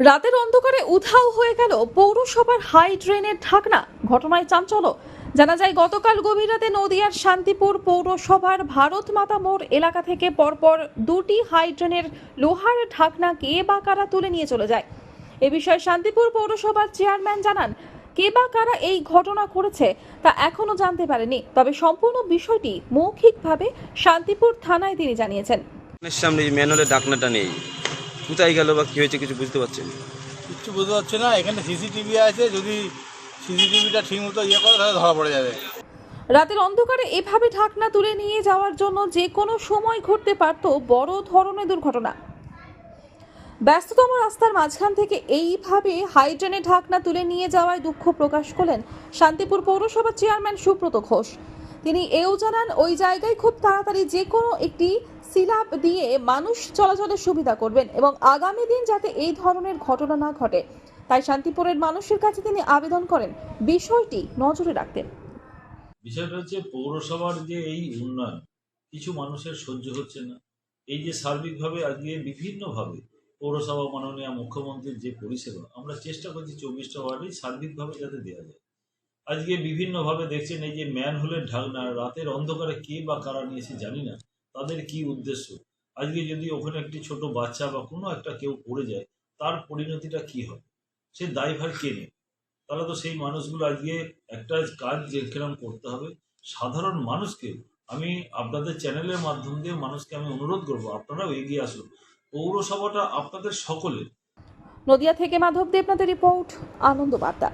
রাতের অন্ধকারে উধাও হয়ে গেল পৌরসভার হাই ড্রেনের ঢাকনা। ঘটনায় চাঞ্চল্য। জানা যায়, গতকাল গভীর রাতে নদিয়ার শান্তিপুর পৌরসভার ভারত মাতা মোড় এলাকা থেকে পরপর দুটি হাই ড্রেনের লোহার ঢাকনা কে বা কারা তুলে নিয়ে চলে যায়। এ বিষয়ে শান্তিপুর পৌরসভার চেয়ারম্যান জানান, কে বা কারা এই ঘটনা করেছে তা এখনও জানতে পারেনি। তবে সম্পূর্ণ বিষয়টি মৌখিকভাবে শান্তিপুর থানায় তিনি জানিয়েছেন। সামনে ডাকনাটা নেই। কোথায় গেল বা কী হয়েছে কিছু বুঝতে পারছেন? কিচ্ছু বুঝতে পারছি না এখানে সিসিটিভি আছে যদি সিসিটিভিটা ঠিক মতো ইয়ে করে তাহলে ধরা পড়ে যাবে। রাতের অন্ধকারে এভাবে ঢাকনা তুলে নিয়ে যাওয়ার জন্য যে কোনো সময় ঘটতে পারত বড় ধরনের দুর্ঘটনা। ব্যস্ততম রাস্তার মাঝখান থেকে এইভাবে হাইড্রেনে ঢাকনা তুলে নিয়ে যাওয়ায় দুঃখ প্রকাশ করলেন শান্তিপুর পৌরসভার চেয়ারম্যান সুব্রত ঘোষ। তিনি এও জানান ওই জায়গায় খুব তাড়াতাড়ি যে কোনো একটি সিলাপ দিয়ে মানুষ চলাচলের সুবিধা করবেন এবং আগামী দিন যাতে এই ধরনের ঘটনা না ঘটে। তাই শান্তিপুরের মানুষের কাছে তিনি আবেদন করেন। বিষয়টি নজরে রাখতেন। বিষয়টা হচ্ছে পৌরসভার যে এই উন্নয়ন, কিছু মানুষের সহ্য হচ্ছে না। এই যে সার্বিকভাবে আজকে বিভিন্নভাবে পৌরসভা মাননীয় মুখ্যমন্ত্রীর যে পরিষেবা, আমরা চেষ্টা করছি চব্বিশটা ওয়ার্ডেই সার্বিকভাবে যাতে দেওয়া যায়। আজকে বিভিন্নভাবে দেখছেন এই যে ম্যান ম্যানহোলের ঢাকনা রাতের অন্ধকারে কে বা কারা নিয়েছে জানি না। তাদের কি উদ্দেশ্য? আজকে যদি ওখানে একটি ছোট বাচ্চা বা কোনো একটা কেউ পড়ে যায়, তার পরিণতিটা কি হবে? সে দায়ভার কে নেবে? তাহলে তো সেই মানুষগুলো আজকে একটা কাজ যেরকম করতে হবে। সাধারণ মানুষকে আমি আপনাদের চ্যানেলের মাধ্যম দিয়ে মানুষকে আমি অনুরোধ করব, আপনারাও এগিয়ে আসুন। পৌরসভাটা আপনাদের সকলের। নদিয়া থেকে মাধব দেবনাথের রিপোর্ট আনন্দ বার্তা